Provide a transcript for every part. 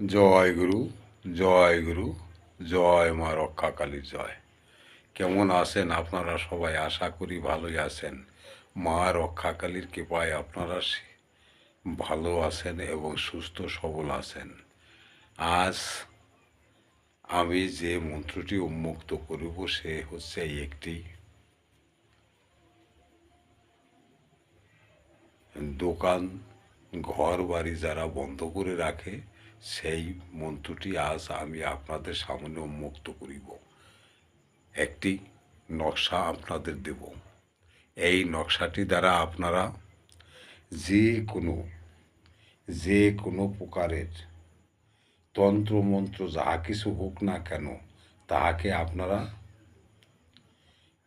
জয় গুরু জয় গুরু, জয় মা রক্ষা কালীর জয়। কেমন আছেন আপনারা সবাই? আশা করি ভালোই আছেন। মা রক্ষা কালীর কৃপায় আপনারা ভালো আছেন এবং সুস্থ সবল আছেন। আজ আমি যে মন্ত্রটি উন্মুক্ত করিব, সে হচ্ছে একটি দোকান ঘর বাড়ি যারা বন্ধ করে রাখে সেই মন্ত্রটি আজ আমি আপনাদের সামনে উন্মুক্ত করিব। একটি নকশা আপনাদের দেব। এই নকশাটি দ্বারা আপনারা যে কোনো যে কোনো প্রকারের তন্ত্রমন্ত্র যাহা কিছু হোক না কেন, তাহাকে আপনারা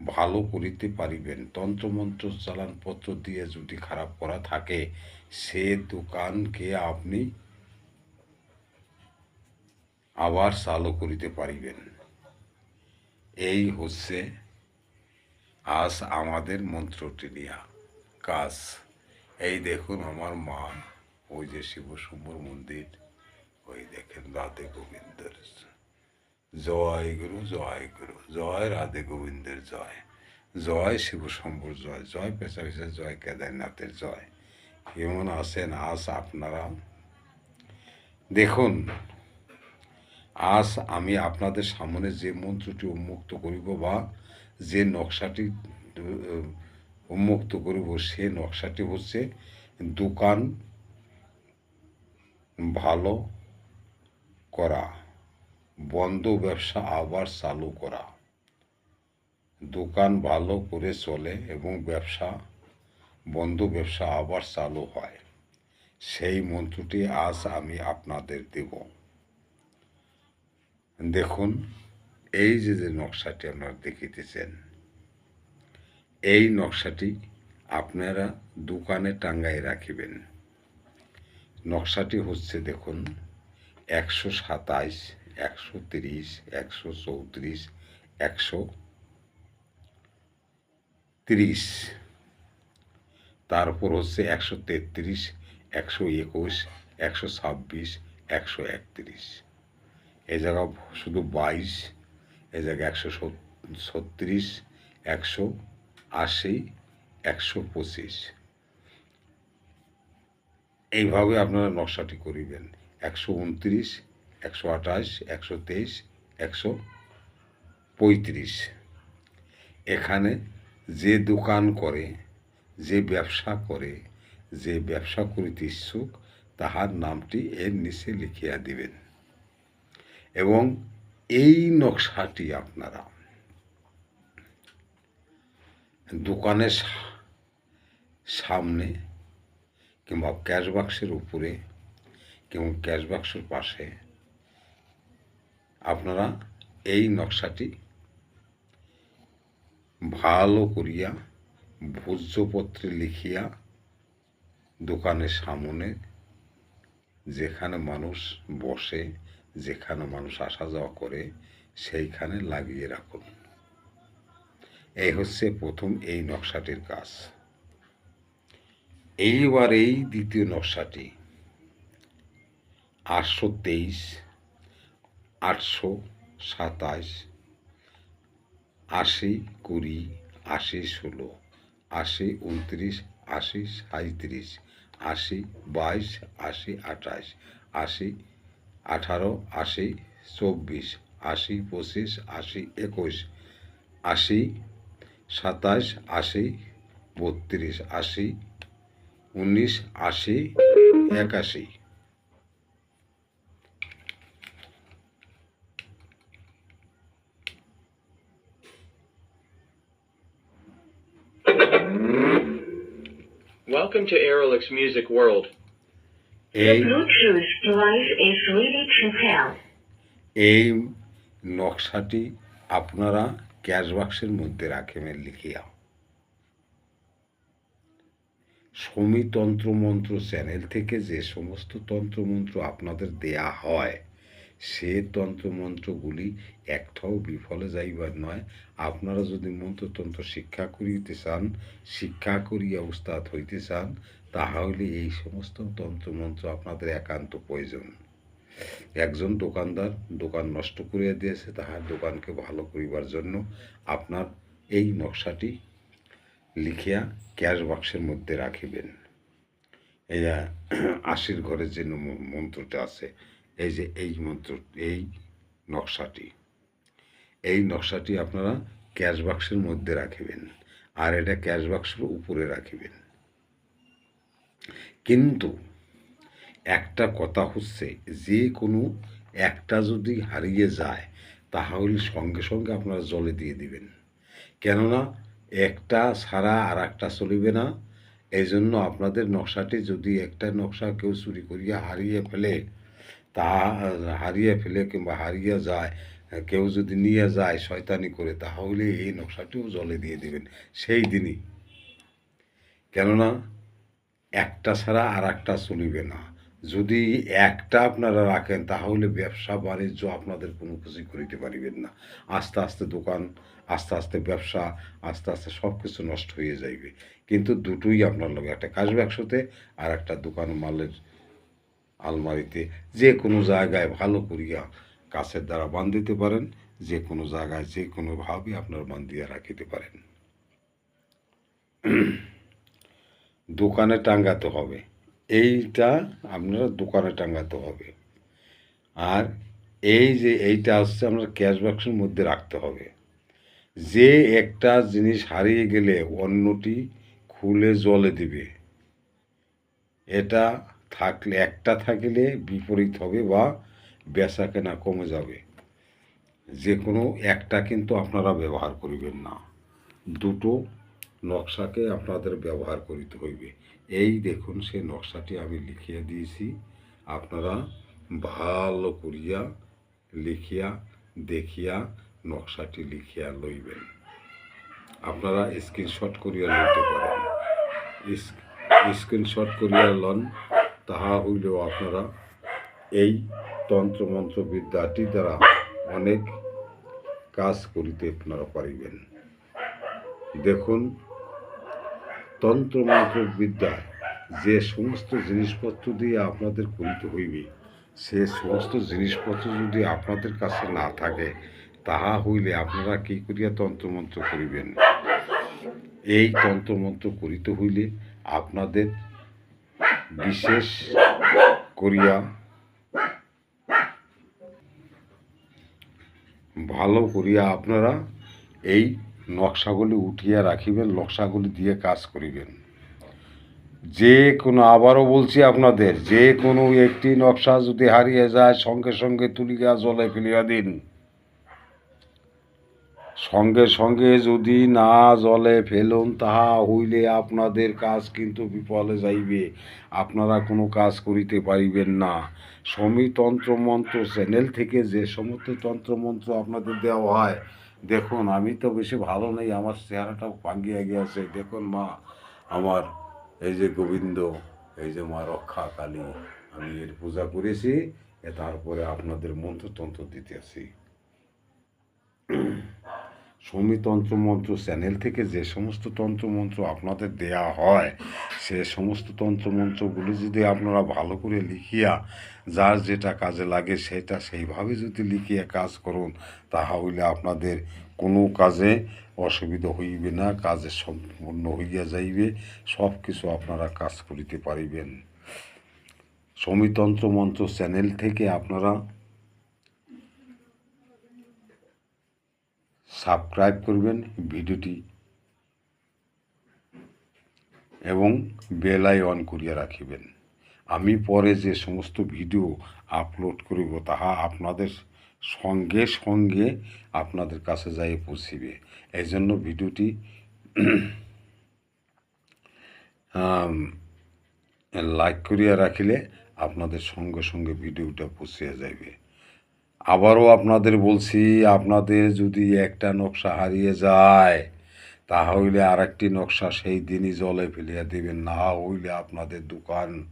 ভালো করিতে পারিবেন। তন্ত্রমন্ত্র চালানপত্র দিয়ে যদি খারাপ করা থাকে, সে দোকানকে আপনি আবার চালু করিতে পারিবেন। এই হচ্ছে আজ আমাদের মন্ত্রটি নিয়া কাজ। এই দেখুন আমার মা, ওই যে শিব শম্ভুর মন্দির, ওই দেখেন রাধে গোবিন্দের। জয় গুরু জয় গুরু, জয় রাধে গোবিন্দের জয়। জয় শিব শম্ভুর জয় জয় পেশা পেশা জয় কেদারনাথের জয়। কেমন আছেন আজ আপনারা? দেখুন আজ আমি আপনাদের সামনে যে মন্ত্রটি উন্মুক্ত করিব বা যে নকশাটি উন্মুক্ত করিব, সে নকশাটি হচ্ছে দোকান ভালো করা, বন্ধ ব্যবসা আবার চালু করা। দোকান ভালো করে চলে এবং ব্যবসা, বন্ধ ব্যবসা আবার চালু হয়। সেই মন্ত্রটি আজ আমি আপনাদের দেব। দেখুন, এই যে যে নকশাটি আপনারা দেখিতেছেন, এই নকশাটি আপনারা দোকানে টাঙ্গায় রাখিবেন। নকশাটি হচ্ছে দেখুন, একশো সাতাইশ, একশো তিরিশ, একশো চৌত্রিশ, একশো তিরিশ। তারপর হচ্ছে একশো তেত্রিশ, একশো একুশ, একশো ছাব্বিশ, একশো একত্রিশ। এ জায়গা শুধু বাইশ এ জায়গা একশো ছত্রিশ, একশো আশি, একশো পঁচিশ। এইভাবে আপনারা নকশাটি করিবেন। একশো উনত্রিশ, একশো আঠাশ, একশো তেইশ, একশো পঁয়ত্রিশ। এখানে যে দোকান করে, যে ব্যবসা করে, যে ব্যবসা করিতে ইচ্ছুক, তাহার নামটি এর নিচে লিখিয়া দিবেন। এবং এই নকশাটি আপনারা দোকানের সামনে কিংবা ক্যাশ বাক্সের উপরে কিংবা ক্যাশ বাক্সের পাশে আপনারা এই নকশাটি ভালো করিয়া ভোজ্যপত্রে লিখিয়া দোকানের সামনে যেখানে মানুষ বসে যেখানে মানুষ আসা যাওয়া করে, সেইখানে লাগিয়ে রাখুন। এই হচ্ছে প্রথম এই নকশাটির কাজ। এইবার এই দ্বিতীয় নকশাটি। আটশো তেইশ, আটশো সাতাশ, আশি কুড়ি, আশি ষোলো, আশি উনত্রিশ, আশি সাঁত্রিশ আশি বাইশ, আশি আঠাশ, আশি আঠারো, আশি, চব্বিশ, আশি, পঁচিশ, আশি, একুশ, আশি, সাতাশ, আশি, বত্রিশ, আশি, উনিশ, আশি, একাশি Welcome to Aerolix Music World. এই. এই নকশাটি আপনারা ক্যাশ বাক্সের মধ্যে রাখেন লিখিয়া সমী তন্ত্রমন্ত্র চ্যানেল থেকে যে সমস্ত তন্ত্রমন্ত্র আপনাদের দেয়া হয় সে তন্ত্রমন্ত্রগুলি একটাও বিফলে যাইবার নয়। আপনারা যদি মন্ত্রতন্ত্র শিক্ষা করিতে চান, শিক্ষা করিয়া উস্তাদ হইতে চান, তাহলে এই সমস্ত তন্ত্রমন্ত্র আপনাদের একান্ত প্রয়োজন। একজন দোকানদার দোকান নষ্ট করিয়া দিয়েছে, তাহার দোকানকে ভালো করিবার জন্য আপনার এই নকশাটি লিখিয়া ক্যাশ বাক্সের মধ্যে রাখিবেন। এই আশির ঘরের যে মন্ত্রটা আছে এই যে এই মন্ত্র, এই নকশাটি। এই নকশাটি আপনারা ক্যাশ বাক্সের মধ্যে রাখিবেন আর এটা ক্যাশ বাক্সের উপরে রাখিবেন। কিন্তু একটা কথা হচ্ছে, যে কোনো একটা যদি হারিয়ে যায়, তাহলে সঙ্গে সঙ্গে আপনারা জলে দিয়ে দিবেন। কেননা একটা ছাড়া আর একটা চলিবে না। এই জন্য আপনাদের নকশাটি যদি একটা নকশা কেউ চুরি করিয়া হারিয়ে ফেলে তা হারিয়ে ফেলে কিংবা হারিয়ে যায়, কেউ যদি নিয়ে যায় শয়তানি করে, তাহলে এই নকশাটিও জলে দিয়ে দিবেন সেই দিনই। কেননা একটা ছাড়া আর একটা চলিবে না। যদি একটা আপনারা রাখেন, তাহলে ব্যবসা বাণিজ্য আপনাদের কোনো কিছুই করিতে পারিবেন না। আস্তে আস্তে দোকান, আস্তে আস্তে ব্যবসা, আস্তে আস্তে সব কিছু নষ্ট হয়ে যাইবে। কিন্তু দুটোই আপনার লোক একটা কাজ ব্যবসাতে আর একটা দোকান মালের আলমারিতে যে কোনো জায়গায় ভালো করিয়া কাছের দ্বারা বান্ধিতে পারেন, যে কোনো জায়গায় যে কোনোভাবে আপনার বান্ধিয়া রাখিতে পারেন। দোকানে টাঙ্গাতে হবে। এইটা আপনারা দোকানে টাঙ্গাতে হবে। আর এই যে এইটা হচ্ছে আপনার ক্যাশ বাক্সের মধ্যে রাখতে হবে। যে একটা জিনিস হারিয়ে গেলে অন্যটি খুলে জলে দিবে। এটা থাকলে, একটা থাকলে বিপরীত হবে বা বেচা কেনা কমে যাবে। যে কোনো একটা কিন্তু আপনারা ব্যবহার করিবেন না। দুটো নকশাকে আপনাদের ব্যবহার করিতে হইবে। এই দেখুন, সে নকশাটি আমি লিখিয়া দিয়েছি। আপনারা ভালো করিয়া লিখিয়া, দেখিয়া নকশাটি লিখিয়া লইবেন। আপনারা স্ক্রিনশট করিয়া লইতে পারেন। স্ক্রিনশট করিয়া লন। তাহা হইলেও আপনারা এই তন্ত্রমন্ত্র বিদ্যাটি দ্বারা অনেক কাজ করিতে আপনারা পারিবেন। দেখুন তন্ত্রমন্ত্র বিদ্যায় যে সমস্ত জিনিসপত্র দিয়ে আপনাদের করিতে হইবে, সে সমস্ত জিনিসপত্র যদি আপনাদের কাছে না থাকে, তাহা হইলে আপনারা কি করিয়া তন্ত্রমন্ত্র করিবেন? এই তন্ত্রমন্ত্র করিতে হইলে আপনাদের বিশেষ করিয়া ভালো করিয়া আপনারা এই নকশাগুলি উঠিয়া রাখিবেন, নকশাগুলি দিয়ে কাজ করিবেন। যে কোনো, আবারও বলছি আপনাদের, যে কোনো একটি নকশা যদি হারিয়ে যায়, সঙ্গে সঙ্গে তুলিয়া, জলে ফেলিয়া দিন। সঙ্গে সঙ্গে যদি না জলে ফেলুন, তাহা হইলে আপনাদের কাজ কিন্তু বিফলে যাইবে। আপনারা কোনো কাজ করিতে পারিবেন না। সমী তন্ত্রমন্ত্র চ্যানেল থেকে যে সমস্ত তন্ত্রমন্ত্র আপনাদের দেওয়া হয়, দেখুন, আমি তো বেশি ভালো নেই, আমার চেহারাটাও ভাঙ্গিয়া গিয়েছে। দেখুন মা, আমার এই যে গোবিন্দ, এই যে মা রক্ষা কালী আমি এর পূজা করেছি তারপরে আপনাদের মন্ত্রতন্ত্র দিতেছি। সমিতন্ত্র মন্ত্র চ্যানেল থেকে যে সমস্ত তন্ত্রমন্ত্র আপনাদের দেয়া হয়, সে সমস্ত তন্ত্রমন্ত্রগুলি যদি আপনারা ভালো করে লিখিয়া যার যেটা কাজে লাগে সেটা সেইভাবে যদি লিখিয়া কাজ করুন তাহা হইলে আপনাদের কোনো কাজে অসুবিধা হইবে না, কাজে সম্পূর্ণ হইয়া যাইবে সব কিছু আপনারা কাজ করিতে পারিবেন। সমিতন্ত্র মন্ত্র চ্যানেল থেকে আপনারা সাবস্ক্রাইব করবেন ভিডিওটি এবং বেল আই অন করিয়া রাখিবেন। আমি পরে যে সমস্ত ভিডিও আপলোড করিব, তাহা আপনাদের সঙ্গে সঙ্গে আপনাদের কাছে যাই পৌঁছিবে। এই জন্য ভিডিওটি লাইক করিয়া রাখিলে আপনাদের সঙ্গে সঙ্গে ভিডিওটা পৌঁছিয়া যাইবে। আবারও আপনাদের বলছি, আপনাদের যদি একটা নকশা হারিয়ে যায়, তাহলে আর একটি নকশা সেই দিনই জলে ফেলিয়া দেবেন, না হইলে আপনাদের দোকান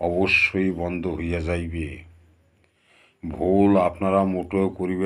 অবশ্যই বন্ধ হইয়া যাইবে। ভুল আপনারা মোটেও করিবেন